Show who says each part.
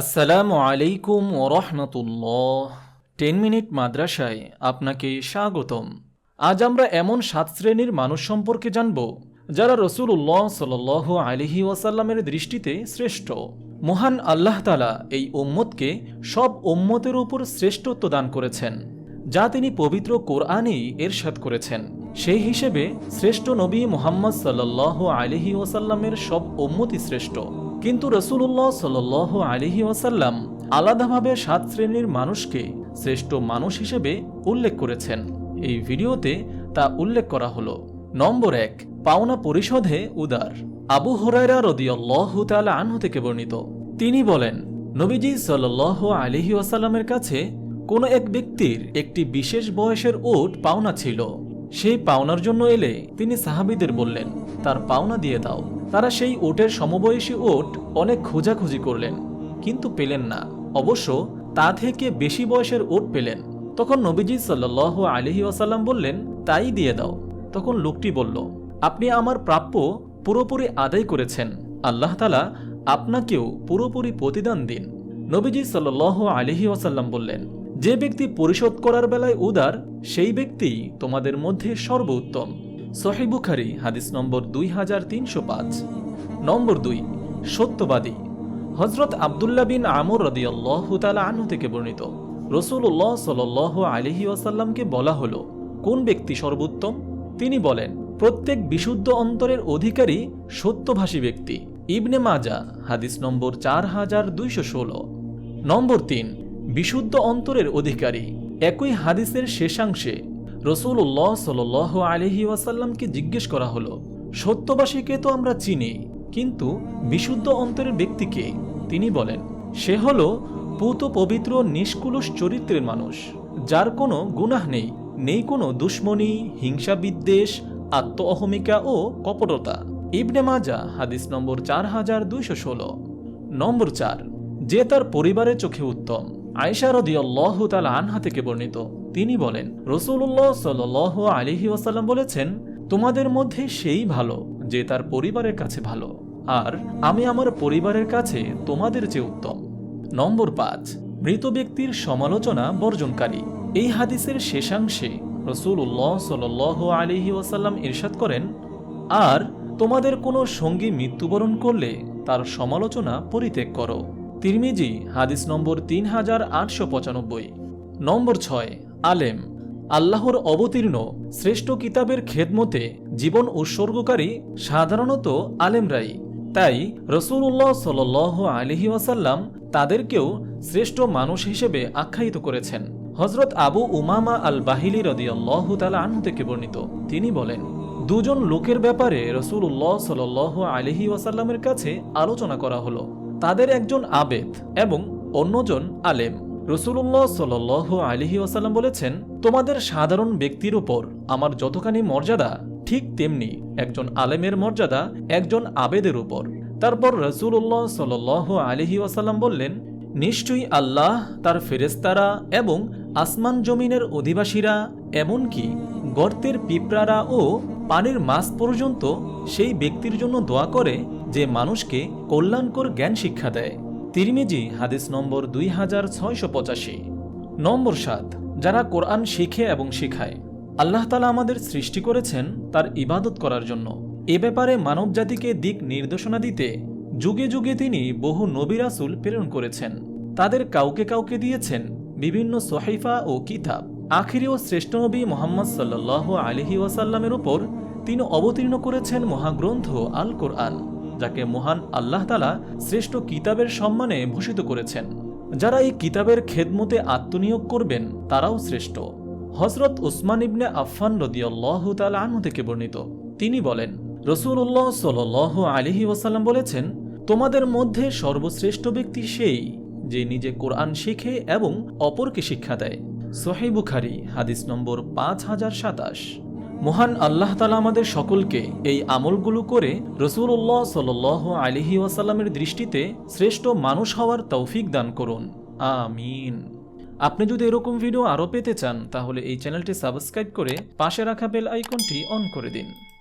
Speaker 1: আসসালামু আলাইকুম ওরহমতুল্লাহ টেন মিনিট মাদ্রাসায় আপনাকে স্বাগতম। আজ আমরা এমন সাত শ্রেণির মানুষ সম্পর্কে জানব, যারা রসুল রসুল্লাহ সাল আলিহি ওয়াসাল্লামের দৃষ্টিতে শ্রেষ্ঠ। মহান আল্লাহ তালা এই উম্মতকে সব উম্মতের উপর শ্রেষ্ঠত্ব দান করেছেন, যা তিনি পবিত্র কোরআনেই এরশাদ করেছেন। সেই হিসেবে শ্রেষ্ঠ নবী মোহাম্মদ সাল্লাহ আলিহি ওয়াসাল্লামের সব উম্মতই শ্রেষ্ঠ। কিন্তু রসুল্লাহ সাল আলিহি ওয়াসাল্লাম আলাদাভাবে সাত শ্রেণির মানুষকে শ্রেষ্ঠ মানুষ হিসেবে উল্লেখ করেছেন। এই ভিডিওতে তা উল্লেখ করা হলো। নম্বর এক, পাওনা পরিশোধে উদার। আবু হরাইরা রদিয়াল্লাহ তালা আনহু থেকে বর্ণিত। তিনি বলেন, নবীজি সাল আলিহি ওয়াসাল্লামের কাছে কোনো এক ব্যক্তির একটি বিশেষ বয়সের ওট পাওনা ছিল। সেই পাওনার জন্য এলে তিনি সাহাবিদের বললেন, তার পাওনা দিয়ে দাও। তারা সেই ওটের সমবয়সী ওট অনেক খোঁজাখুঁজি করলেন, কিন্তু পেলেন না। অবশ্য তা থেকে বেশি বয়সের ওট পেলেন। তখন নবীজি সাল্লাহ আলহি আসাল্লাম বললেন, তাই দিয়ে দাও। তখন লোকটি বলল, আপনি আমার প্রাপ্য পুরোপুরি আদায় করেছেন। আল্লাহ তালা আপনাকেও পুরোপুরি প্রতিদান দিন। নবীজি সাল্লাহ আলহি আসাল্লাম বললেন, যে ব্যক্তি পরিশোধ করার বেলায় উদার, সেই ব্যক্তি তোমাদের মধ্যে সর্বোত্তম। সহিবুখারি হাদিস নম্বর দুই হাজার তিনশো পাঁচ। নম্বর দুই, সত্যবাদী। হজরত আবদুল্লাহ বিন আমর রদিয়াল্লাহ তালা আনহু থেকে বর্ণিত। রসুল্লাহ সাল আলিহি ওয়াসাল্লামকে বলা হলো, কোন ব্যক্তি সর্বোত্তম? তিনি বলেন, প্রত্যেক বিশুদ্ধ অন্তরের অধিকারী সত্যভাষী ব্যক্তি। ইবনে মাজা হাদিস নম্বর চার হাজার দুইশো ষোলো। নম্বর তিন, বিশুদ্ধ অন্তরের অধিকারী। একই হাদিসের শেষাংশে রসুল্লাহ সাল আলহি ওয়াসাল্লামকে জিজ্ঞেস করা হলো, সত্যবাসীকে তো আমরা চিনি, কিন্তু বিশুদ্ধ অন্তরের ব্যক্তিকে? তিনি বলেন, সে হল পুত পবিত্র নিষ্কুলস চরিত্রের মানুষ, যার কোনো গুনাহ নেই নেই কোনো দুশ্মনী হিংসা বিদ্বেষ আত্ম অহমিকা ও কপটতা। ইবনে মাজা হাদিস নম্বর চার হাজার দুইশো ষোলো। নম্বর চার, যে তার পরিবারের চোখে উত্তম। আয়সা রদিয়াল্লাহ তাল আনহা থেকে বর্ণিত। তিনি বলেন রসুল্লাহ সাল আলিহি ওয়াসাল্লাম বলেছেন, তোমাদের মধ্যে সেই ভালো যে তার পরিবারের কাছে ভালো, আর আমি আমার পরিবারের কাছে তোমাদের চেয়ে উত্তম। নম্বর পাঁচ, মৃত ব্যক্তির সমালোচনা বর্জনকারী। এই হাদিসের শেষাংশে রসুল্লাহ সাল আলিহি ওয়াসাল্লাম ইরশাদ করেন, আর তোমাদের কোনো সঙ্গী মৃত্যুবরণ করলে তার সমালোচনা পরিত্যাগ করো। তিরমিজি, হাদিস নম্বর তিন হাজার আটশো পঁচানব্বই। নম্বর ছয় আলেম, আল্লাহর অবতীর্ণ, শ্রেষ্ঠ কিতাবের খেদমতে জীবন উৎসর্গকারী, সাধারণত আলেমরাই। তাই রসুল্লাহ সাল আলহি ওয়াসাল্লাম তাদেরকেও শ্রেষ্ঠ মানুষ হিসেবে আখ্যায়িত করেছেন। হজরত আবু উমামা আল বাহিলি রদিয়াল্লাহ তালা আনহু থেকে বর্ণিত। তিনি বলেন, দুজন লোকের ব্যাপারে রসুল্লাহ সাল আলহি ওয়াসাল্লামের কাছে আলোচনা করা হলো। তাদের একজন আবেদ এবং অন্যজন আলেম। রসুল্লাহ সাল আলহি ওয়াসাল্লাম বলেছেন, তোমাদের সাধারণ ব্যক্তির উপর আমার যতখানি মর্যাদা, ঠিক তেমনি একজন আলেমের মর্যাদা একজন আবেদের উপর। তারপর রসুল্লাহ সাল আলহি ওয়াসাল্লাম বললেন, নিশ্চয়ই আল্লাহ তার ফেরেস্তারা এবং আসমান জমিনের অধিবাসীরা, এমনকি গর্তের পিঁপড়ারা ও পানির মাছ পর্যন্ত সেই ব্যক্তির জন্য দোয়া করে যে মানুষকে কল্যাণকর জ্ঞান শিক্ষা দেয়। তিরমিজি, হাদিস নম্বর দুই হাজার ছয়শো পঁচাশি। নম্বর সাত, যারা কোরআন শিখে এবং শিখায়, আল্লাহ তালা আমাদের সৃষ্টি করেছেন তার ইবাদত করার জন্য। এ ব্যাপারে মানবজাতিকে দিক নির্দেশনা দিতে যুগে যুগে তিনি বহু নবিরাসুল প্রেরণ করেছেন। তাদের কাউকে কাউকে দিয়েছেন বিভিন্ন সোহাইফা ও কিতাব। আখিরি ও শ্রেষ্ঠ নবী মোহাম্মদ সাল্লাহ আলহি ওয়াসাল্লামের উপর তিনি অবতীর্ণ করেছেন মহাগ্রন্থ আল কোরআন যাকে মহান আল্লাহ তালা শ্রেষ্ঠ কিতাবের সম্মানে ভূষিত করেছেন। যারা এই কিতাবের খেদমতে আত্মনিয়োগ করবেন, তারাও শ্রেষ্ঠ। হজরত উসমান ইবনে আফফান রদিয়াল্লাহ তাল আনহু থেকে বর্ণিত। তিনি বলেন রসুল্লাহ সাল আলিহি ওয়াসাল্লাম বলেছেন, তোমাদের মধ্যে সর্বশ্রেষ্ঠ ব্যক্তি সেই, যে নিজে কোরআন শিখে এবং অপরকে শিক্ষা দেয়। সোহেই বুখারি, হাদিস নম্বর পাঁচ হাজার সাতাশ। মহান আল্লাহ তালা আমাদের সকলকে এই আমলগুলো করে রসুল্লাহ সাল আলিহি ওয়াসাল্লামের দৃষ্টিতে শ্রেষ্ঠ মানুষ হওয়ার তৌফিক দান করুন। আমিন। আপনি যদি এরকম ভিডিও আরও পেতে চান, তাহলে এই চ্যানেলটি সাবস্ক্রাইব করে পাশে রাখা বেল আইকনটি অন করে দিন।